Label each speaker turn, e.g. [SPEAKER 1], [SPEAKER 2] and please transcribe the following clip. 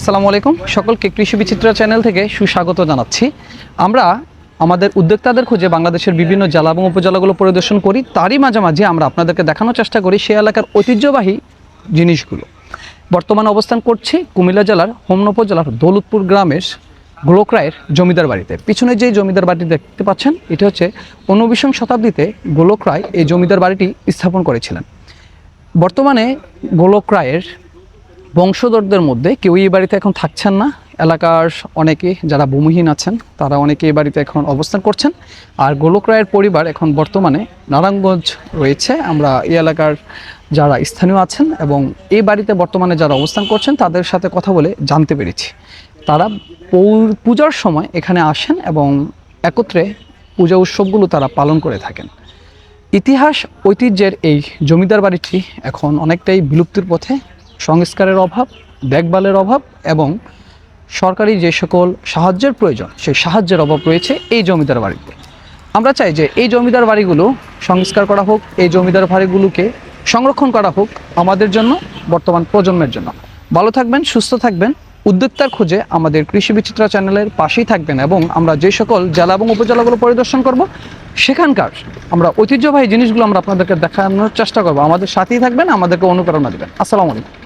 [SPEAKER 1] আসসালামু আলাইকুম। সকলকে কৃষি বিচিত্র চ্যানেল থেকে সুস্বাগত জানাচ্ছি। আমরা আমাদের উদ্যোক্তাদের খুঁজে বাংলাদেশের বিভিন্ন জেলা এবং উপজেলাগুলো পরিদর্শন করি। তারই মাঝামাঝি আমরা আপনাদেরকে দেখানোর চেষ্টা করি সেই এলাকার ঐতিহ্যবাহী জিনিসগুলো। বর্তমানে অবস্থান করছি কুমিল্লা জেলার হোমন উপজেলার দৌলতপুর গ্রামের গোলকরায়ের জমিদার বাড়িতে। পিছনে যে জমিদার বাড়িটি দেখতে পাচ্ছেন, এটি হচ্ছে ঊনবিংশ শতাব্দীতে গোলক রায় এই জমিদার বাড়িটি স্থাপন করেছিলেন। বর্তমানে গোলক রায়ের বংশধরদের মধ্যে কেউ এই বাড়িতে এখন থাকছেন না। এলাকার অনেকে যারা ভূমিহীন আছেন, তারা অনেকে এই বাড়িতে এখন অবস্থান করছেন। আর গোলক রায়ের পরিবার এখন বর্তমানে নারায়ণগঞ্জ রয়েছে। আমরা এই এলাকার যারা স্থানীয় আছেন এবং এই বাড়িতে বর্তমানে যারা অবস্থান করছেন, তাদের সাথে কথা বলে জানতে পেরেছি। তারা পূজার সময় এখানে আসেন এবং একত্রে পূজা উৎসবগুলো তারা পালন করে থাকেন। ইতিহাস, ঐতিহ্যের এই জমিদার বাড়িটি এখন অনেকটাই বিলুপ্তির পথে সংস্কারের অভাব, দেখভালের অভাব এবং সরকারি যে সকল সাহায্যের প্রয়োজন, সেই সাহায্যের অভাব রয়েছে এই জমিদার বাড়িতে। আমরা চাই যে এই জমিদার বাড়িগুলো সংস্কার করা হোক, এই জমিদার বাড়িগুলোকে সংরক্ষণ করা হোক আমাদের জন্য, বর্তমান প্রজন্মের জন্য। ভালো থাকবেন, সুস্থ থাকবেন। উদ্যোক্তার খোঁজে আমাদের কৃষি বিচিত্রা চ্যানেলের পাশেই থাকবেন এবং আমরা যে সকল জেলা এবং উপজেলাগুলো পরিদর্শন করব, সেখানকার আমরা ঐতিহ্যবাহী জিনিসগুলো আমরা আপনাদেরকে দেখানোর চেষ্টা করব। আমাদের সাথেই থাকবেন, আমাদেরকে অনুপ্রেরণা দেবেন। আসসালামু আলাইকুম।